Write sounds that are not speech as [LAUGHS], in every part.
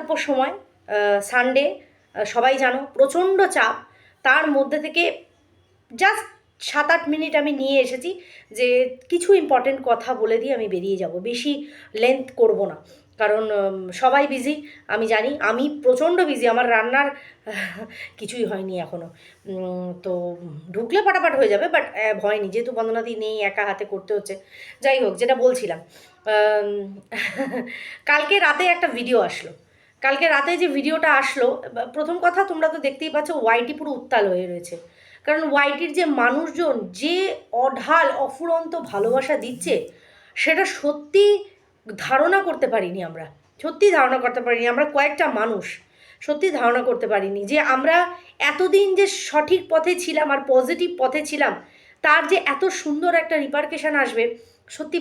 অল্প সময় সানডে সবাই জানো, প্রচণ্ড চাপ। তার মধ্যে থেকে জাস্ট সাত আট মিনিট আমি নিয়ে এসেছি যে কিছু ইম্পর্টেন্ট কথা বলে দিয়ে আমি বেরিয়ে যাব। বেশি লেন্থ করব না। কারণ সবাই বিজি আমি জানি, আমি প্রচণ্ড বিজি আমার রান্নার, [LAUGHS] কিছুই হয়নি এখনও তো ঢুকলে ফাটাফাট হয়ে যাবে বাট হয়নি যেহেতু বন্দনাদি নেই, একা হাতে করতে হচ্ছে। যাই হোক, যেটা বলছিলাম [LAUGHS] কালকে রাতে একটা ভিডিও আসলো। কালকে রাতে যে ভিডিওটা আসলো প্রথম কথা তোমরা তো দেখতেই পাচ্ছ ওয়াইটি পুরো উত্তাল হয়ে রয়েছে। কারণ ওয়াইটির যে মানুষজন যে অঢাল, অফুরন্ত ভালোবাসা দিচ্ছে, সেটা সত্যি ধারণা করতে পারিনি আমরা। সত্যি ধারণা করতে পারিনি আমরা কয়েকটা মানুষ। সত্যি ধারণা করতে পারিনি যে আমরা এতদিন যে সঠিক পথে ছিলাম আর পজিটিভ পথে ছিলাম, তার যে এত সুন্দর একটা রিপার্কেশন আসবে সত্যি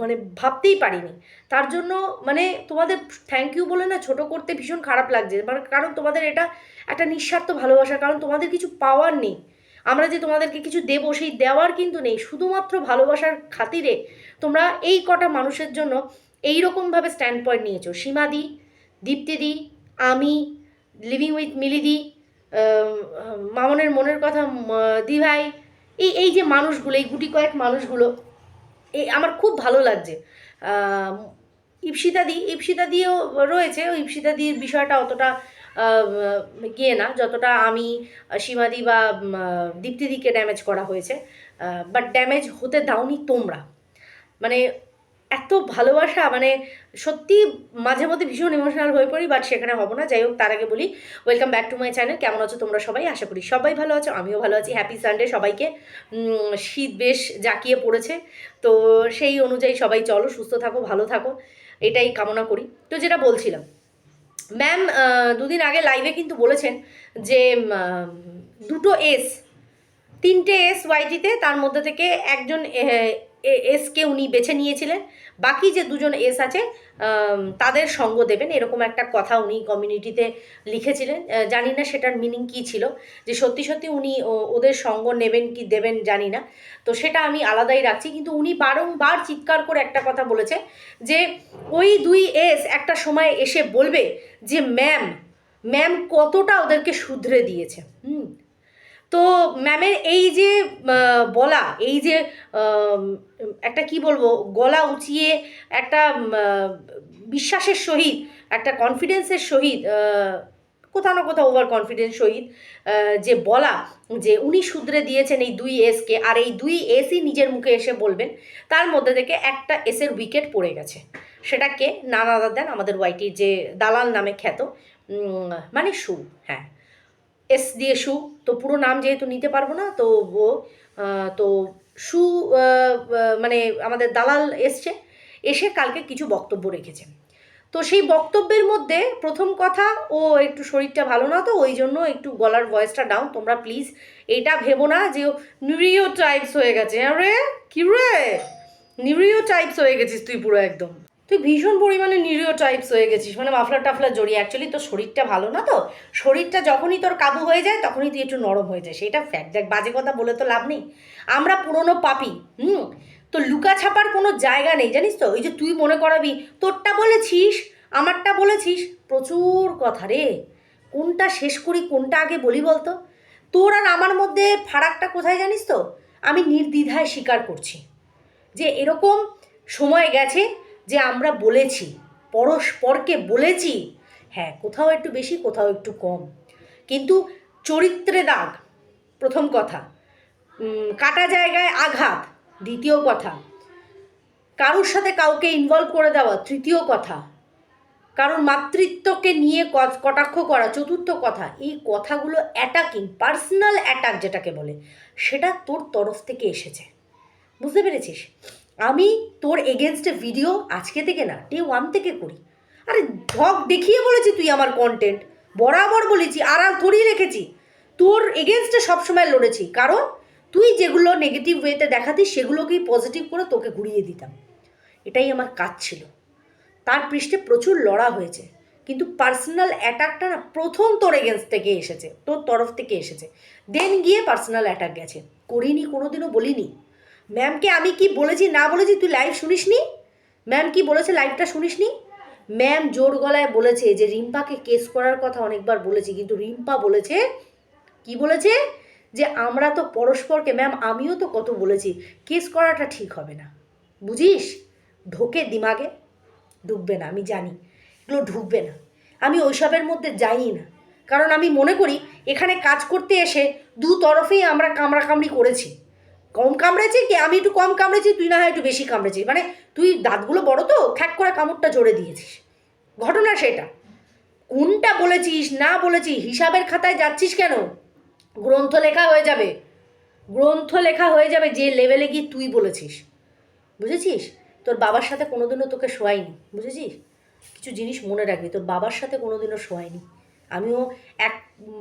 মানে ভাবতেই পারিনি। তার জন্য মানে তোমাদের থ্যাংক ইউ বলে না ছোট করতে ভীষণ খারাপ লাগছে। মানে কারণ তোমাদের এটা একটা নিঃস্বার্থ ভালোবাসা। কারণ তোমাদের কিছু পাওয়ার নেই। আমরা যে তোমাদেরকে কিছু দেবো, সেই দেওয়ার কিন্তু নেই। শুধুমাত্র ভালোবাসার খাতিরে তোমরা এই কটা মানুষের জন্য এই রকমভাবে স্ট্যান্ড পয়েন্ট নিয়েছো। সীমাদি, দীপ্তিদি, আমি লিভিং উইথ মিলিদি মামনের মনের কথা দিভাই, এই এই যে মানুষগুলো, এই গুটি কয়েক মানুষগুলো এই আমার খুব ভালো লাগছে। ইপসিতাদি ইপসিতাদিও রয়েছে, ওই ইপসিতাদির বিষয়টা অতটা গিয়ে না, যতটা আমি, সীমাদি বা দীপ্তিদিকে ড্যামেজ করা হয়েছে। বাট ড্যামেজ হতে দাওনি তোমরা। মানে এত ভালোবাসা মানে সত্যি মাঝে মধ্যে ভীষণ ইমোশনাল হয়ে পড়ি বাট সেখানে হব না। যাই হোক, তার আগে বলি welcome back to my channel কেমন আছো তোমরা সবাই? আশা করি সবাই ভালো আছো, আমিও ভালো আছি। হ্যাপি সানডে সবাইকে। শীত বেশ জাঁকিয়ে পড়েছে, তো সেই অনুযায়ী সবাই চলো, সুস্থ থাকো, ভালো থাকো, এটাই কামনা করি। তো যেটা বলছিলাম ম্যাম দুদিন আগে লাইভে কিন্তু বলেছেন যে দুটো এস তিনটে এস ওয়াইটিতে তার মধ্যে থেকে একজন এসকে উনি বেছে নিয়েছিলেন। বাকি যে দুজন এস আছে তাদের সঙ্গ দেবেন। এরকম একটা কথা উনি কমিউনিটিতে লিখেছিলেন। জানি না সেটার মিনিং কী ছিল। যে সত্যি সত্যি উনি ওদের সঙ্গ নেবেন কি দেবেন জানি না। তো সেটা আমি আলাদাই রাখছি। কিন্তু উনি বারংবার চিৎকার করে একটা কথা বলেছে যে, ওই দুই এস একটা সময় এসে বলবে যে, ম্যাম ম্যাম কতটা ওদেরকে শুধরে দিয়েছে। হুম? তো ম্যামের এই যে বলা এই যে একটা কি বলব, গলা উঁচিয়ে একটা বিশ্বাসের সহিত, একটা কনফিডেন্সের সহিত কোথাও না কোথাও ওভার কনফিডেন্স সহিত যে বলা, যে উনি শুধরে দিয়েছেন এই দুই এসকে আর এই দুই এসই নিজের মুখে এসে বলবেন, তার মধ্যে থেকে একটা এসের উইকেট পড়ে গেছে। সেটাকে নানা দেন আমাদের ওয়াইটির যে দালাল নামে খ্যাত মানে সু হ্যাঁ। এস দিয়ে সু। তো পুরো নাম যেহেতু নিতে পারব না, তো ও তো সু মানে আমাদের দালাল এসছে, এসে কালকে কিছু বক্তব্য রেখেছে। তো সেই বক্তব্যের মধ্যে প্রথম কথা, ও একটু শরীরটা ভালো না তো, ওই জন্য একটু গলার ভয়েসটা ডাউন তোমরা প্লিজ এটা ভেবো না যে ও নিউরিও টাইপস হয়ে গেছে। আরে, কি রে? নিউরিও টাইপস হয়ে গেছিস তুই পুরো একদম। তুই ভীষণ পরিমাণে নিরিও টাইপস হয়ে গেছিস মানে মাফলার টাফলার জড়িয়ে। অ্যাকচুয়ালি তোর শরীরটা ভালো না তো? শরীরটা যখনই তোর কাবু হয়ে যায়, তখনই তুই একটু নরম হয়ে যায়। সেটা ফ্যাক্ট দেখ, বাজে কথা বলে তো লাভ নেই। আমরা পুরনো পাপি, হুম? তো লুকা ছাপার কোনো জায়গা নেই, জানিস তো? ওই যে তুই মনে করাবি, তোরটা বলেছিস, আমারটা বলেছিস? প্রচুর কথা রে। কোনটা শেষ করি, কোনটা আগে বলি বলতো? তোর আর আমার মধ্যে ফারাকটা কোথায় জানিস তো? আমি নির্দ্বিধায় স্বীকার করছি। যে এরকম সময় গেছে যে আমরা বলেছি, পরস্পরকে বলেছি হ্যাঁ কোথাও একটু বেশি, কোথাও একটু কম। কিন্তু চরিত্রে দাগ, প্রথম কথা। কাটা জায়গায় আঘাত, দ্বিতীয় কথা। কারোর সাথে কাউকে ইনভলভ করে দেওয়া, তৃতীয় কথা। কারণ মাতৃত্বকে নিয়ে কটাক্ষ করা, চতুর্থ কথা, এই কথাগুলো অ্যাটাকিং পার্সোনাল অ্যাটাক যেটাকে বলে, সেটা তোর তরফ থেকে এসেছে। বুঝতে পেরেছিস? আমি তোর এগেনস্টে ভিডিও আজকে থেকে না ডে ওয়ান থেকে করি। আরে ধক দেখিয়ে বলেছি তুই আমার কন্টেন্ট বরাবর বলেছি, আড়াল ধরেই রেখেছি। তোর এগেনস্টে সবসময় লড়েছি, কারণ তুই যেগুলো নেগেটিভ ওয়েতে দেখাতিস সেগুলোকেই পজিটিভ করে তোকে ঘুরিয়ে দিতাম। এটাই আমার কাজ ছিল। তার পৃষ্ঠে প্রচুর লড়া হয়েছে, কিন্তু পার্সোনাল অ্যাটাকটা না প্রথম তোর এগেনস্ট থেকে এসেছে, তোর তরফ থেকে এসেছে। দেন গিয়ে পার্সোনাল অ্যাটাক গেছে। করিনি, কোনোদিনও বলিনি। ম্যামকে আমি কি বলেছি, না বলেছি তুই লাইভ শুনিসনি? ম্যাম কি বলেছে লাইভটা শুনিসনি? ম্যাম জোর গলায় বলেছে যে রিম্পাকে কেস করার কথা অনেকবার বলেছি, কিন্তু রিম্পা বলেছে, কি বলেছে? যে আমরা তো পরস্পরকে ম্যাম আমিও তো কত বলেছি কেস করাটা ঠিক হবে না। বুঝিস? ঢোকে দিমাগে, ঢুকবে না, আমি জানি। এগুলো ঢুকবে না। আমি ওইসবের মধ্যে যাই না। কারণ আমি মনে করি, এখানে কাজ করতে এসে দু তরফেই আমরা কামড়াকামড়ি করেছি। কম কামড়েছি কি? আমি একটু কম কামড়েছি, তুই না হয় একটু বেশি কামড়েছিস। মানে তুই দাঁতগুলো বড় তো, খ্যাক করে কামড়টা জোরে দিয়েছিস। ঘটনা সেটা। কোনটা বলেছিস, না বলেছিস, হিসাবের খাতায় যাচ্ছিস কেন? গ্রন্থ লেখা হয়ে যাবে। গ্রন্থ লেখা হয়ে যাবে যে লেভেলে গিয়ে তুই বলেছিস। বুঝেছিস? তোর বাবার সাথে কোনোদিনও তোকে শোয়াইনি বুঝেছিস? কিছু জিনিস মনে রাখবি, তোর বাবার সাথে কোনোদিনও শোয়াইনি আমিও এক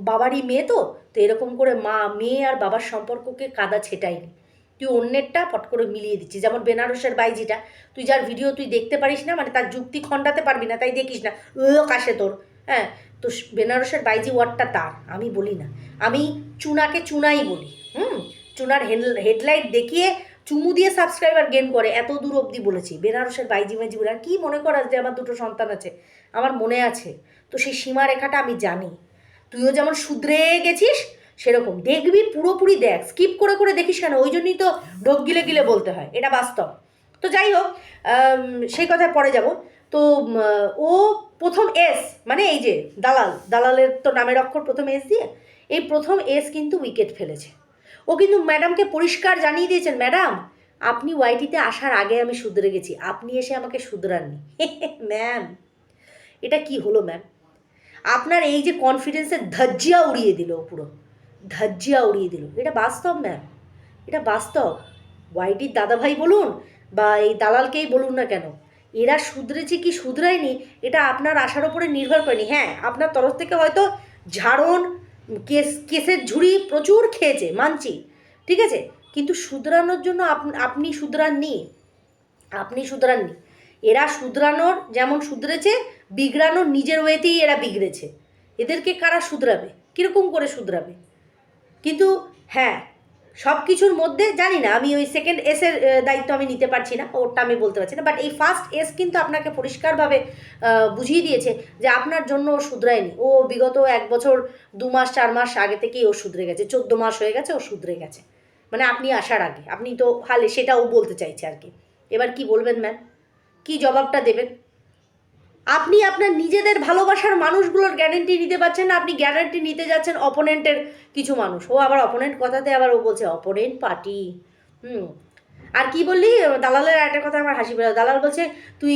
বাবারই মেয়ে তো তো এরকম করে মা, মেয়ে আর বাবার সম্পর্ককে কাদা ছেটাইনি তুই অন্যেরটা পট করে মিলিয়ে দিচ্ছিস। যেমন বেনারসের বাইজিটা, তুই যার ভিডিও তুই দেখতে পারিস না মানে তার যুক্তি খণ্ডাতে পারবি না, তাই দেখিস না কাশে তোর হ্যাঁ? তো বেনারসের বাইজি ওয়ার্ডটা তার, আমি বলি না। আমি চুনাকে চুনাই বলি, হুম? চুনার হেডলাইট দেখিয়ে চুমু দিয়ে সাবস্ক্রাইবার গেন করে, এত দূর অবধি বলেছি, বেনারসের বাইজি মাইজি বলে, আর কী মনে করাস যে আমার দুটো সন্তান আছে? আমার মনে আছে। তো সেই সীমারেখাটা আমি জানি। তুইও যেমন শুধরে গেছিস সেরকম। দেখবি পুরোপুরি দেখ স্কিপ করে করে দেখিস কেন, ওই জন্যই তো ঢোক গিলে গিলে বলতে হয়, এটা বাস্তব। তো যাই হোক সেই কথায় পরে যাব। তো ও প্রথম এস মানে এই যে দালাল, দালালের তো নামের অক্ষর প্রথম এস দিয়ে, এই প্রথম এস কিন্তু উইকেট ফেলেছে। ও কিন্তু ম্যাডামকে পরিষ্কার জানিয়ে দিয়েছেন ম্যাডাম আপনি ওয়াইটিতে আসার আগে আমি শুধরে গেছি, আপনি এসে আমাকে শুধরাননি। [LAUGHS] ম্যাম এটা কি হলো ম্যাম আপনার এই যে কনফিডেন্সের ধজ্জিয়া উড়িয়ে দিল পুরো। ধজ্জিয়া উড়িয়ে দিল। এটা বাস্তব ম্যাম এটা বাস্তব। ওয়াইটির দাদাভাই বলুন বা এই দালালকেই বলুন না কেন, এরা শুধরেছে কি শুধরায়নি, এটা আপনার আশার ওপরে নির্ভর করেনি। হ্যাঁ আপনার তরফ থেকে হয়তো ঝাড়ন, কেস, কেসের ঝুড়ি প্রচুর খেয়েছে, মানছি, ঠিক আছে? কিন্তু শুধরানোর জন্য আপ- আপনি শুধরাননি আপনি শুধরাননি। এরা শুধরানোর যেমন শুধরেছে, বিগড়ানোর নিজের ওয়েতেই এরা বিগড়েছে। এদেরকে কারা শুধরাবে? কীরকম করে শুধরাবে? কিন্তু হ্যাঁ সব কিছুর মধ্যে জানি না, আমি ওই সেকেন্ড এসের দায়িত্ব আমি নিতে পারছি না, ওরটা আমি বলতে পারছি না বাট এই ফার্স্ট এস কিন্তু আপনাকে পরিষ্কারভাবে বুঝিয়ে দিয়েছে যে আপনার জন্য ও শুধরায়নি। ও বিগত এক বছর, দু মাস, চার মাস আগে থেকেই ও শুধরে গেছে, চোদ্দ মাস হয়ে গেছে ও শুধরে গেছে। মানে আপনি আসার আগে, আপনি তো হালে, সেটা ও বলতে চাইছে আর কি। এবার কি বলবেন ম্যাম কি জবাবটা দেবেন? আপনি আপনার নিজেদের ভালোবাসার মানুষগুলোর গ্যারেন্টি নিতে পারছেন না, আপনি গ্যারান্টি নিতে যাচ্ছেন অপোনেন্টের কিছু মানুষ। ও আবার অপোনেন্ট কথাতে আবার ও বলছে অপোনেন্ট পার্টি হুম। আর কি বললি? দালালের একটা কথা আমার হাসি পেল। দালাল বলছে, তুই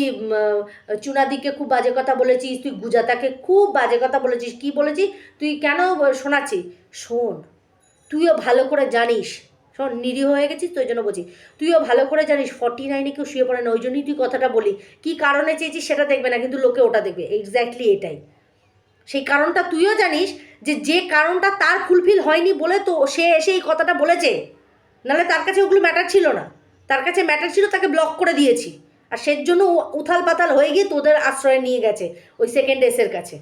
চুনাদিকে খুব বাজে কথা বলেছিস, তুই গুজাতাকে খুব বাজে কথা বলেছিস। কি বলেছিস? তুই কেন শোনাচ্ছিস? শোন, তুইও ভালো করে জানিস শোন, নিরীহ হয়ে গেছিস তো ওই জন্য বলছি। তুইও ভালো করে জানিস ফর্টি নাইনে কেউ শুয়ে পড়ে না, ওই জন্যই তুই কথাটা বলি কি কারণে চেয়েছিস সেটা দেখবে না, কিন্তু লোকে ওটা দেখবে এক্স্যাক্টলি এটাই। সেই কারণটা তুইও জানিস যে যে কারণটা তার ফুলফিল হয়নি বলে তো সে এসে এই কথাটা বলেছে। নাহলে তার কাছে ওগুলো ম্যাটার ছিল না। তার কাছে ম্যাটার ছিল তাকে ব্লক করে দিয়েছি। আর সের জন্য উথাল পাতাল হয়ে গিয়ে তোদের আশ্রয় নিয়ে গেছে, ওই সেকেন্ড এসের কাছে।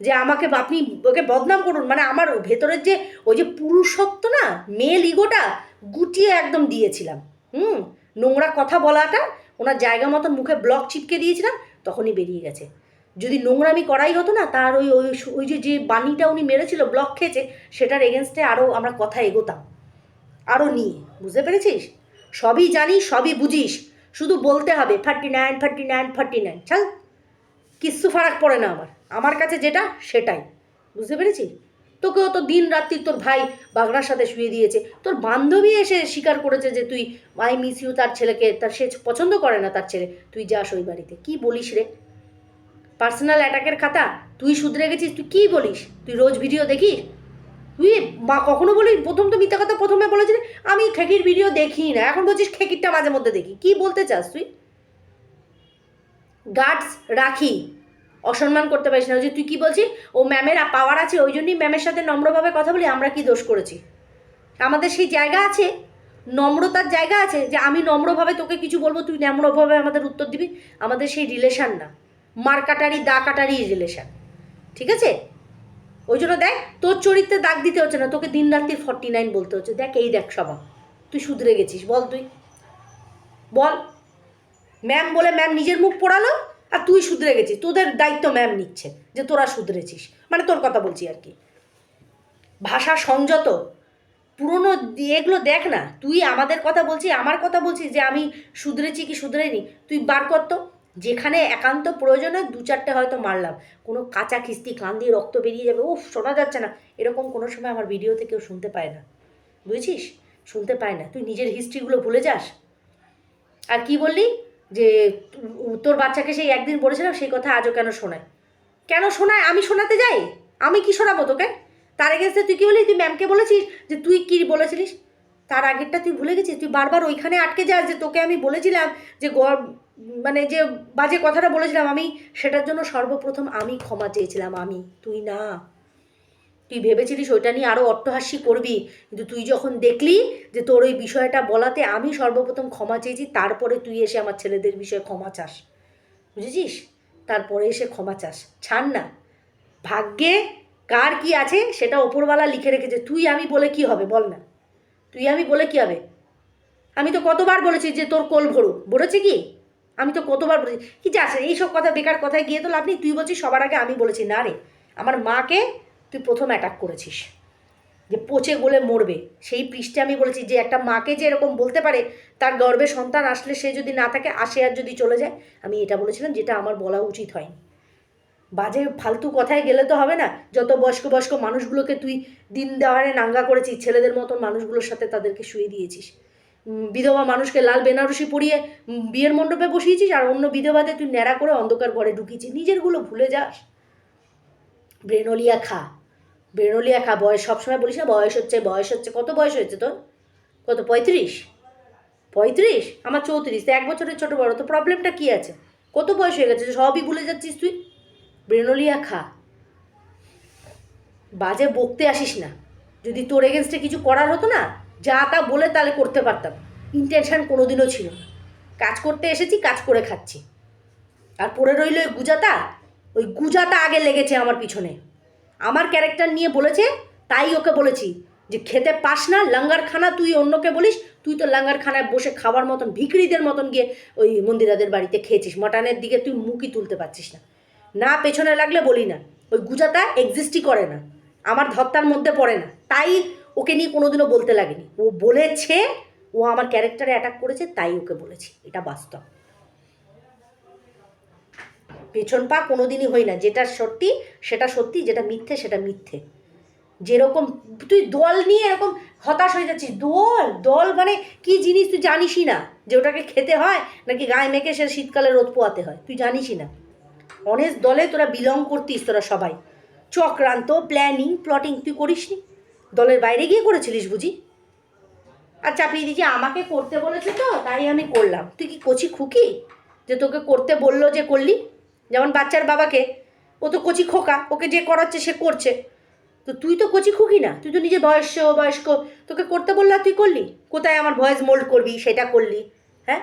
যে আমাকে আপনি ওকে বদনাম করুন মানে আমার ভেতরের যে ওই যে পুরুষত্ব না মেল ইগোটা গুটিয়ে একদম দিয়েছিলাম। হুম? নোংরা কথা বলাটা ওনার জায়গা মতন মুখে ব্লক চিপকে দিয়েছিলাম, তখনই বেরিয়ে গেছে। যদি নোংরামি করাই হতো না, তার ওই ওই ওই যে যে বাণীটা উনি মেরেছিল ব্লক খেয়েছে, সেটার এগেনস্টে আরও আমরা কথা এগোতাম। আরও নিয়ে, বুঝতে পেরেছিস? সবই জানিস, সবই বুঝিস। শুধু বলতে হবে thirty nine thirty nine thirty nine চল কিচ্ছু ফারাক পড়ে না আমার। আমার কাছে যেটা, সেটাই। বুঝতে পেরেছিস তোকেও তো দিন রাত্রি তোর ভাই বাগনার সাথে শুয়ে দিয়েছে। তোর বান্ধবী এসে স্বীকার করেছে যে তুই আই মিস ইউ তার ছেলেকে, তার সে পছন্দ করে না তার ছেলে। তুই যাস ওই বাড়িতে। কি বলিস রে? পার্সোনাল অ্যাটাকের খাতা? তুই শুধরে গেছিস? তুই কি বলিস? তুই রোজ ভিডিও দেখিস? তুই বা কখনো বলিস? প্রথম তো মিথ্যা কথা প্রথমে বলেছিলি আমি খেকির ভিডিও দেখি না। এখন বলছিস খেকিরটা মাঝে মধ্যে দেখি। কি বলতে চাস তুই? গার্ডস রাখি। অসম্মান করতে পারিস না। ওই যে তুই কি বলছিস? ও ম্যামের পাওয়ার আছে, ওই জন্যই ম্যামের সাথে নম্রভাবে কথা বলি, আমরা কি দোষ করেছি? আমাদের সেই জায়গা আছে, নম্রতার জায়গা আছে, যে আমি নম্রভাবে তোকে কিছু বলব, তুই নম্রভাবে আমাদের উত্তর দিবি। আমাদের সেই রিলেশান না। মার কাটারি, দা কাটারি রিলেশান ঠিক আছে? ওই জন্য দেখ, তোর চরিত্রে দাগ দিতে হচ্ছে না, তোকে দিন রাত্রি ফর্টি নাইন বলতে হচ্ছে। দেখ, এই দেখ সবা তুই শুধরে গেছিস, বল তুই। বল। ম্যাম বলে ম্যাম নিজের মুখ পোড়ালো আর তুই শুধরে গেছিস, তোদের দায়িত্ব ম্যাম নিচ্ছে যে তোরা শুধরেছিস। মানে তোর কথা বলছি আর কি। ভাষা সংযত, পুরনো এগুলো দেখ না, তুই আমাদের কথা বলছিস, আমার কথা বলছিস যে আমি শুধরেছি কি শুধরেনি তুই বার কর তো। যেখানে একান্ত প্রয়োজনে দু চারটে হয়তো মারলাম। কোনো কাঁচা খিস্তি কান দিয়ে রক্ত বেরিয়ে যাবে, উফ, শোনা যাচ্ছে না। এরকম কোনো সময় আমার ভিডিওতে কেউ শুনতে পায় না। বুঝেছিস? শুনতে পায় না। তুই নিজের হিস্ট্রিগুলো ভুলে যাস। আর কি বললি? যে তোর বাচ্চাকে সেই একদিন বলেছিলাম সেই কথা আজও কেন শোনায়? কেন শোনায়? আমি শোনাতে যাই? আমি কি শোনাবো তোকে? তার এগেন্সে তুই কি বলি তুই ম্যামকে বলেছিস যে তুই কি বলেছিলিস? তার আগেরটা তুই ভুলে গেছিস? তুই বারবার ওইখানে আটকে যাস যে তোকে আমি বলেছিলাম যে মানে যে বাজে কথাটা বলেছিলাম আমি, সেটার জন্য সর্বপ্রথম আমি ক্ষমা চেয়েছিলাম, আমি, তুই না। তুই ভেবেছিলিস ওইটা নিয়ে আরও অট্টহাস্যি করবি, কিন্তু তুই যখন দেখলি যে তোর ওই বিষয়টা বলাতে আমি সর্বপ্রথম ক্ষমা চেয়েছি, তারপরে তুই এসে আমার ছেলেদের বিষয়ে ক্ষমা চাস। বুঝেছিস? তারপরে এসে ক্ষমা চাস। ছাড় না। ভাগ্যে কার কি আছে সেটা ওপরওয়ালা লিখে রেখেছে। তুই আমি বলে কি হবে বল না। তুই আমি বলে কি হবে? আমি তো কতবার বলেছি যে তোর কোল ভরু। বলেছে কি? আমি তো কতবার বলেছি। কি যাস, এইসব কথা বেকার কথায় গিয়ে তো লাভ নেই। তুই বলছিস সবার আগে আমি বলেছি, না রে। আমার মাকে তুই প্রথম অ্যাটাক করেছিস। যে পচে গলে মরবে। সেই পৃষ্ঠে আমি বলেছি যে একটা মাকে যে এরকম বলতে পারে, তার গর্বে সন্তান আসলে সে যদি না থাকে, আসে আর যদি চলে যায়, আমি এটা বলেছিলাম যেটা আমার বলা উচিত হয়নি। বাজে ফালতু কথায় গেলে তো হবে না। যত বয়স্ক বয়স্ক মানুষগুলোকে তুই দিন দেওয়ারে নাঙ্গা করেছিস, ছেলেদের মতন মানুষগুলোর সাথে তাদেরকে শুয়ে দিয়েছিস। বিধবা মানুষকে লাল বেনারসি পরিয়ে বিয়ের মণ্ডপে বসিয়েছিস আর অন্য বিধবাদের তুই ন্যাড়া করে অন্ধকার ঘরে ঢুকিয়েছিস। নিজেরগুলো ভুলে যাস। ব্রেনলিয়া খা। ব্রেনলিয়া খা বয়স, সবসময় বলিস না, বয়স হচ্ছে বয়স হচ্ছে, কত বয়স হয়েছে তোর? কত, পঁয়ত্রিশ? পঁয়ত্রিশ? আমার চৌত্রিশ, তো এক বছরের ছোটো বড়, তো প্রবলেমটা কী আছে? কত বয়স হয়ে গেছে, সবই ভুলে যাচ্ছিস তুই? ব্রেনলিয়া খা বাজে বকতে আসিস না। যদি তোর এগেনস্টে কিছু করার হতো না, যা তা বলে তাহলে করতে পারতাম। ইন্টেনশন কোনোদিনও ছিল না। কাজ করতে এসেছি, কাজ করে খাচ্ছি। আর পড়ে রইল ওই গুজাতা ওই গুজাতা আগে লেগেছে আমার পিছনে। আমার ক্যারেক্টার নিয়ে বলেছে, তাই ওকে বলেছি যে খেতে পাস না লাঙ্গার খানা তুই অন্যকে বলিস, তুই তো লাঙ্গার খানায় বসে খাওয়ার মতন ভিকরিদের মতন গিয়ে ওই মন্দিরাদের বাড়িতে খেয়েছিস। মটনের দিকে তুই মুখই তুলতে পারছিস না। না পেছনে লাগলে বলি না। ওই গুজাতা এক্সিস্টই করে না। আমার ধত্তার মধ্যে পড়ে না। তাই ওকে নিয়ে কোনোদিনও বলতে লাগেনি। ও বলেছে, ও আমার ক্যারেক্টারে অ্যাটাক করেছে, তাই ওকে বলেছি। এটা বাস্তব। পেছন পা কোনোদিনই হই না। যেটা সত্যি, সেটা সত্যি, যেটা মিথ্যে, সেটা মিথ্যে। যেরকম তুই দল নিয়ে এরকম হতাশ হয়ে যাচ্ছিস। দল দল মানে কি জিনিস তুই জানিসই না। যে ওটাকে খেতে হয় নাকি গায়ে মেখে সে শীতকালে রোদ পোয়াতে হয়। তুই জানিসই না। অনেক দলে তোরা বিলং করতিস তোরা সবাই। চক্রান্ত প্ল্যানিং প্লটিং তুই করিসনি। দলের বাইরে গিয়ে করেছিলিস বুঝি? আর চাপিয়ে দিয়েছি, আমাকে করতে বলেছে তো, তাই আমি করলাম। তুই কি কচি খুকি? যে তোকে করতে বলল যে করলি? যেমন বাচ্চার বাবাকে, ও তো কচি খোকা, ওকে যে করাচ্ছে সে করছে। তো তুই তো কচি খুকি না, তুই তো নিজে বয়স্ক বয়স্ক, তোকে করতে বললে তুই করলি? কোথায় আমার ভয়েস মোল্ড করবি, সেটা করলি? হ্যাঁ?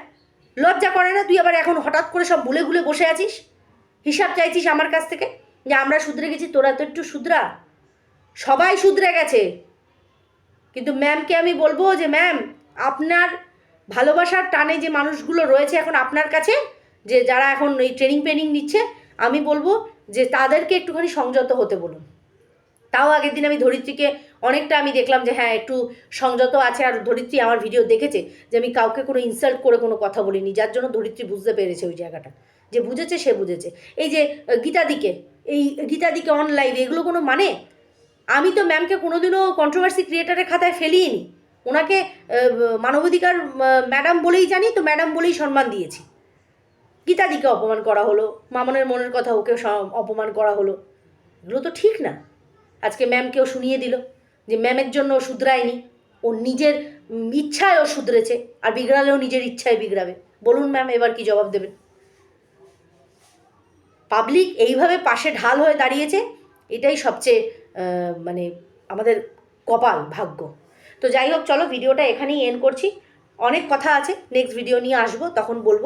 লজ্জা করে না তুই আবার এখন হঠাৎ করে সব ভুলে ভুলে বসে আছিস? হিসাব চাইছিস আমার কাছ থেকে? যে আমরা শুধরে গেছি, তোরা তো একটু শুধরা। সবাই শুধরে গেছে। কিন্তু ম্যামকে আমি বলব যে ম্যাম আপনার ভালোবাসার টানে যে মানুষগুলো রয়েছে এখন আপনার কাছে যে যারা এখন এই ট্রেনিং পেনিং নিচ্ছে, আমি বলব যে তাদেরকে একটুখানি সংযত হতে বলুন। তাও আগের দিন আমি ধরিত্রীকে অনেকটা আমি দেখলাম যে হ্যাঁ একটু সংযত আছে আর ধরিত্রী আমার ভিডিও দেখেছে যে আমি কাউকে কোনো ইনসাল্ট করে কোনো কথা বলিনি, যার জন্য ধরিত্রী বুঝতে পেরেছে ওই জায়গাটা। যে বুঝেছে, সে বুঝেছে। এই যে গীতাদিকে, এই গীতাদিকে অন লাইভ এগুলো কোনো মানে? আমি তো ম্যামকে কোনোদিনও কন্ট্রোভার্সি ক্রিয়েটারের খাতায় ফেলিনি ওনাকে মানবাধিকার ম্যাডাম বলেই জানি, তো ম্যাডাম বলেই সম্মান দিয়েছি। গীতাদিকে অপমান করা হলো, মামনের মনের কথা ওকে অপমান করা হলো। এগুলো তো ঠিক না। আজকে ম্যামকেও শুনিয়ে দিল যে ম্যামের জন্য ও শুধরায়নি, ও নিজের ইচ্ছায় ও শুধরেছে, আর বিগড়ালেও নিজের ইচ্ছায় বিগড়াবে। বলুন ম্যাম এবার কি জবাব দেবেন? পাবলিক এইভাবে পাশে ঢাল হয়ে দাঁড়িয়েছে, এটাই সবচেয়ে মানে আমাদের কপাল ভাগ্য। তো যাই হোক, চলো ভিডিওটা এখানেই এন্ড করছি। অনেক কথা আছে নেক্সট ভিডিও নিয়ে আসব, তখন বলব।